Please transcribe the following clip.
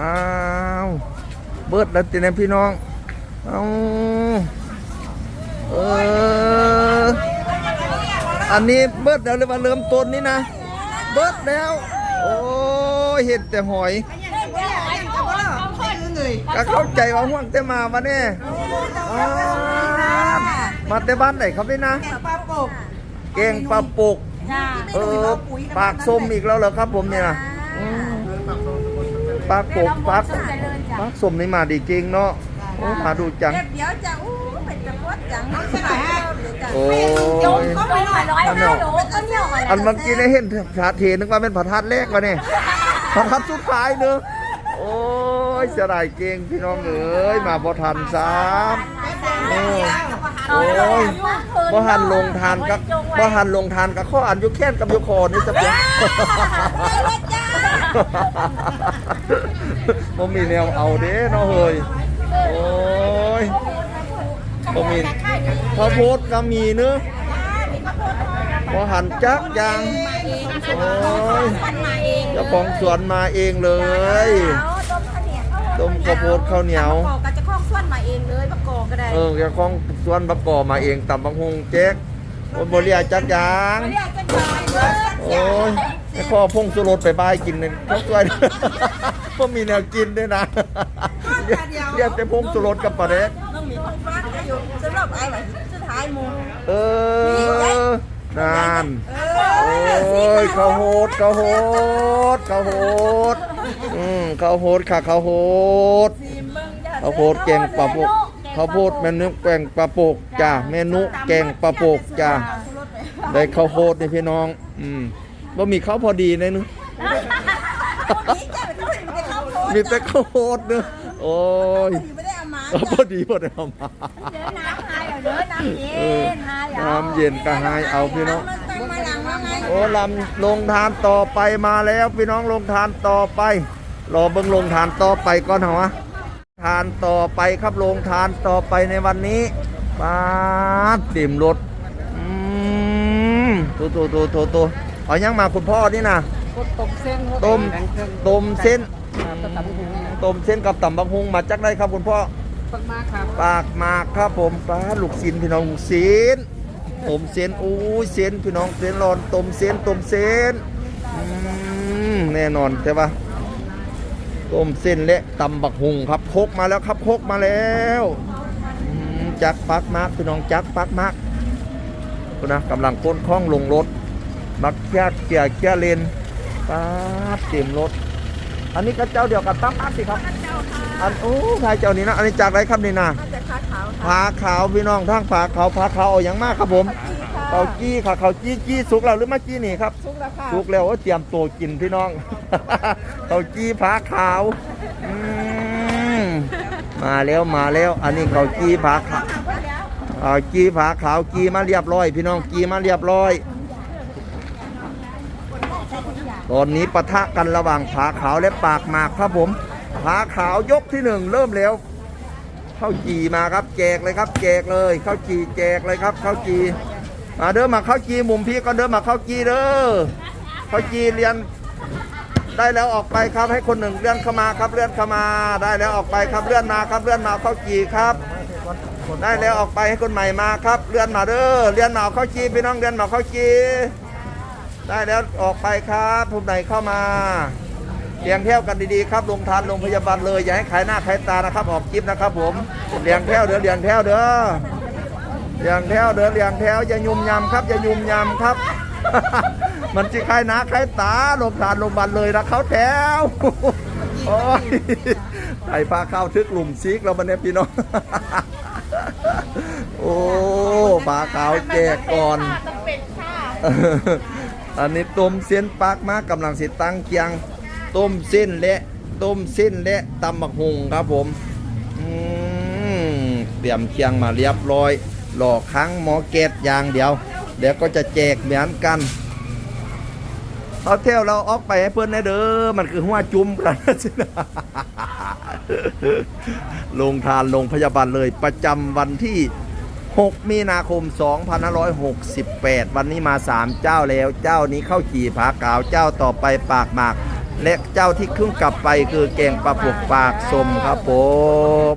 อ้าวเบิดแล้วตินะพี่น้องเอาเอออันนี้เบิดแล้วหรือว่าเริ่มต้นนี่นะ เบิดแล้ว โอ้เห็นแต่หอยก็เข้าใจว่าห่วงแต่มาวันนี้อ้าวมาแต่บ้านไหนครับนี่นะปลาปกเก่งปลาปุกเออปากส้มอีกแล้วเหรอครับผมเนี่ยนะ ปากปกปากปากส้มนี่มาดีจริงเนาะโอ้มาดูจัง เดี๋ยวจะอู้เป็นตะพดจังใช่ไหมโอ้ยก็ไม่หร้อยห้าโลก็เที่ยวมาแล้วอันเมื่อกี้ได้เห็นผาเทนึกว่าเป็นผาทัดแรกวะเนี่ยผาทัดสุดท้ายเนอะโอ้ยเสียดายเก่งพี่น้องเอ้ยมาบ่ทันซ้ำ โอ้ยโอ้ยบ่หันลงทานกับบ่หันลงทานกับข้ออันอยุแค้นกับอยุคอนี่จะเป็นบ่มีแนวเอาเด้เนาะเฮ้ยโอ้ยบ่มีข้าวโพดก็มีเนอะบ่หันจักอยางโอ้ยเจ้าของสวนมาเองเลย ต้มข้าวโพดข้าวเหนียวปอกก็จะคล้องส่วนมาเองเลยประกอบก็ได้เออเจ้าของสวนบักกอมาเองตำบักฮงแจ๊กโอ้ยบ่เรียกจักอยางเรียกกันเลยเลยโอ้ยไอ้พ่อพงสุรสไปบายกินเลยเขาช่วยพ่อมีแนวกินด้วยนะเรียกแต่พงสุรสกับปลาเด็กต้องมีคนฟังอยู่สำหรับไอ้แบบสุดท้ายมูเออนานโอ้ยเข้าวโหดข้าวโหดข้าวโหด อืมข้าวโหดค่ะข้าวโหดข้าวโพดแกงปลาปกข้าวโพดเมนูแกงปลาปกจ้าเมนูแกงปลาปกจ้าได้ข้าวโพดนี่พี่น้อง อืมบ่มีข้าวพอดีเลยนึมีแต่ข้าวโพดเนอะโอ้ยไม่ได้เอามาเอาพอดีพอดีเอามาเดี๋ยวน้ำหายเดี๋ยวน้ำเย็เออนหายน้ำเย็นก็หายเอาพี่น้อง อ้ลำลงทานต่อไปมาแล้วพี่น้องลงทานต่อไป รอเบิ่งลงทานต่อไปก่อนเหรอวะทานต่อไปครับลงทานต่อไปในวันนี้ปาดติ่มรถอืมตัวตัวตัวตัวตัวเอายังมาคุณพ่อนี่นะต้มเส้นต้มต้มเส้นต้มตำหูต้มเส้นกับตำบักฮุงมาจากไหนครับคุณพ่อปักมากครับปากหมากครับผมปลาลูกศิลพี่น้องลูกศิล ต้มเส้นอู้ยเส้นพี่น้องเส้นร้อนต้มเส้นต้มเส้นแน่นอนใช่ปะต้มเส้นและตำบักหุงครับโคกมาแล้วครับโคกมาแล้วจักปักมากพี่น้องจักปักมากคุณนะกำลังค้นคล้องลงรถมักเคียเกียเกียเลนป้าดเต็มรถ อันนี้ก็เจ้าเดียวกับตั้มมาสิครับ อันโอ้ทายเจ้านี่นะอันนี้จากไรครับนี่นะน่าจะขาขาวผาขาวพี่น้องทางผาขาวผาขาวเอาอย่างมากครับผมเขาจี้ค่ะเขาจี้จี้สุกแล้วหรือไม่จี้นี่ครับ สุกแล้วค่ะสุกแล้วโอ้เตรียมตัวกินพี่น้อง เขาจี้ผาขาวอืมมาแล้วมาแล้ว อันนี้เขาจี้ผาขาวเอาจี้ผาขาวจี้มาเรียบร้อย พี่น้องจี้มาเรียบร้อย ตอนนี้ปะทะกันระหว่างผาขาวและปากหมากครับผม ผาขาวยกที่หนึ่งเริ่มแล้วข้าวจีมาครับ แจกเลยครับ แจกเลยข้าวจีแจกเลยครับข้าวจีมาเด้อมาข้าวจีมุมพี่ก็เด้อมาข้าวจีเด้อข้าวจีเรียนได้แล้วออกไปครับให้คนหนึ่งเลื่อนเข้ามาครับเลื่อนเข้ามา ได้แล้วออกไปครับเลื่อนมาครับเลื่อนมาข้าวจีครับได้แล้วออกไปให้คนใหม่มาครับ เลื่อนมาเด้อเลื่อนมาเอาข้าวจีพี่น้องเลื่อนมาข้าวจีได้แล้วออกไปครับผู้ใดเข้ามา เลี้ยงแถวกันดีๆครับลงทานลงพยาบาลเลยอย่าให้ขายหน้าขายตานะครับออกคลิปนะครับ ผมเลี้ยงแถวเด้อเลี้ยงแถวเด้อเลี้ยงแถวเด้อเลี้ยงแถวอย่ายุ่มยำครับอย่ายุ่มยำครับ มันจะขายหน้าขายตาลงทานลงบันเลยนะเขาแถวโอ้ยไข่ปลาข้าวทึกหลุมซีกเราบันเนี่ยพี่น้องโอ้ปลาขาวแจกก่อนอันนี้ต้มเส้นปากมากกำลังสิตั้งเคียง ต้มเส้นและต้มเส้นและตำบักหุงครับผมเตรียมเคียงมาเรียบร้อย หล่อครั้งหมอเกตอย่างเดียวเดี๋ยวก็จะแจกเหมือนกันเอาเที่ยวเราออกไปให้เพื่อนนะเด้อมันคือหัวจุ่มกันสินะลงทานลงพยาบาลเลยประจำวันที่ 6 มีนาคม 2568 วันนี้มา 3 เจ้าแล้ว เจ้านี้เข้าขี่ผากาว เจ้าต่อไปปากหมาก และเจ้าที่ขึ้นกลับไปคือแกงปลาปลวกปากสมครับผม